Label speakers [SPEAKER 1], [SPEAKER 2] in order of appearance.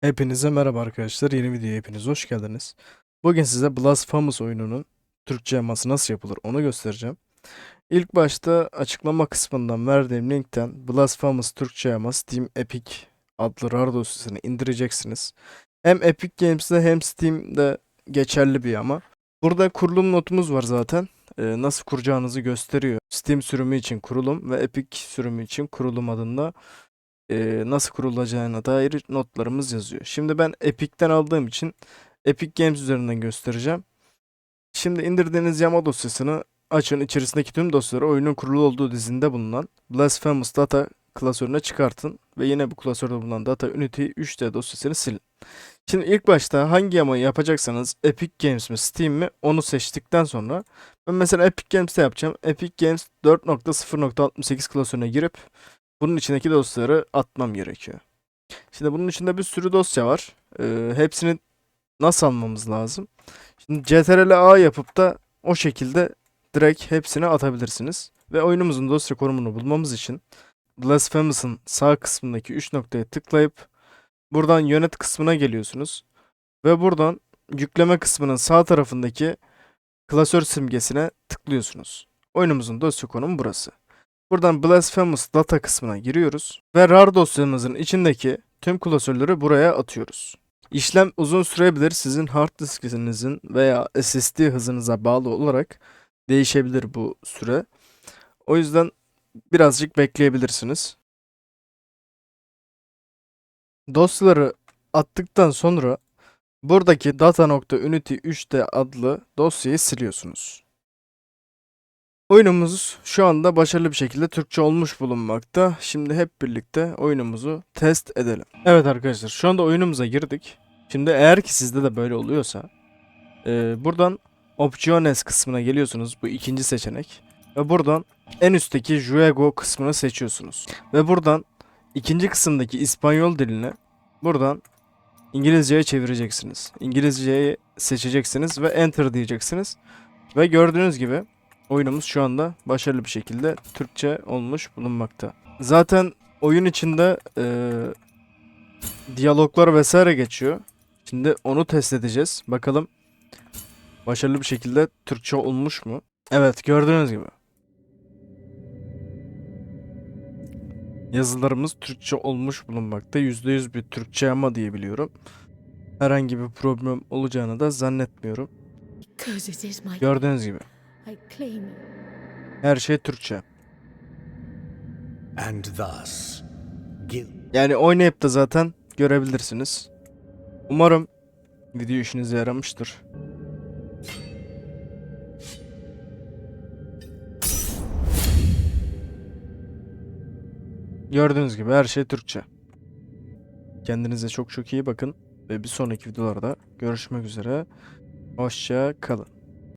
[SPEAKER 1] Hepinize merhaba arkadaşlar. Yeni videoya hepiniz hoş geldiniz. Bugün size Blasphemous oyununun Türkçe yaması nasıl yapılır onu göstereceğim. İlk başta açıklama kısmından verdiğim linkten Blasphemous Türkçe yama Steam Epic adlı RAR dosyasını indireceksiniz. Hem Epic Games'de hem Steam'de geçerli bir yama. Burada kurulum notumuz var zaten. Ee, nasıl kuracağınızı gösteriyor. Steam sürümü için kurulum ve Epic sürümü için kurulum adında e, nasıl kurulacağına dair notlarımız yazıyor. Şimdi ben Epic'ten aldığım için Epic Games üzerinden göstereceğim. Şimdi indirdiğiniz yama dosyasını açın. İçerisindeki tüm dosyaları oyunun kurulu olduğu dizinde bulunan Blasphemous Data klasörüne çıkartın ve yine bu klasörde bulunan Data Unity 3D dosyasını silin. Şimdi ilk başta hangi yamayı yapacaksanız Epic Games mi Steam mi onu seçtikten sonra ben mesela Epic Games'te yapacağım. Epic Games 4.0.68 klasörüne girip bunun içindeki dosyaları atmam gerekiyor. Şimdi bunun içinde bir sürü dosya var. Ee, hepsini nasıl almamız lazım? Şimdi CTRL A yapıp da o şekilde direkt hepsini atabilirsiniz. Ve oyunumuzun dosya konumunu bulmamız için Blasphemous'ın sağ kısmındaki 3 noktaya tıklayıp buradan yönet kısmına geliyorsunuz. Ve buradan yükleme kısmının sağ tarafındaki klasör simgesine tıklıyorsunuz. Oyunumuzun dosya konumu burası. Buradan Blasphemous Data kısmına giriyoruz ve RAR dosyamızın içindeki tüm klasörleri buraya atıyoruz. İşlem uzun sürebilir. Sizin hard diskinizin veya SSD hızınıza bağlı olarak değişebilir bu süre. O yüzden birazcık bekleyebilirsiniz. Dosyaları attıktan sonra buradaki data.unity 3D adlı dosyayı siliyorsunuz. Oyunumuz şu anda başarılı bir şekilde Türkçe olmuş bulunmakta. Şimdi hep birlikte oyunumuzu test edelim. Evet arkadaşlar şu anda oyunumuza girdik. Şimdi eğer ki sizde de böyle oluyorsa e, buradan Opciones kısmına geliyorsunuz. Bu ikinci seçenek. Ve buradan en üstteki Juego kısmını seçiyorsunuz. Ve buradan ikinci kısımdaki İspanyol dilini buradan İngilizceye çevireceksiniz. İngilizceyi seçeceksiniz ve Enter diyeceksiniz. Ve gördüğünüz gibi oyunumuz şu anda başarılı bir şekilde Türkçe olmuş bulunmakta. Zaten oyun içinde eee, diyaloglar vesaire geçiyor. Şimdi onu test edeceğiz. Bakalım başarılı bir şekilde Türkçe olmuş mu? Evet gördüğünüz gibi. Yazılarımız Türkçe olmuş bulunmakta. %100 bir Türkçe ama diyebiliyorum. Herhangi bir problem olacağını da zannetmiyorum. Gördüğünüz gibi.
[SPEAKER 2] I claim it.
[SPEAKER 1] Her şey Türkçe.
[SPEAKER 3] And thus, guilt
[SPEAKER 1] Yani oynayıp da zaten görebilirsiniz. Umarım video işinize yaramıştır. Gördüğünüz gibi her şey Türkçe. Kendinize çok çok iyi bakın ve bir sonraki videolarda görüşmek üzere. Hoşça kalın.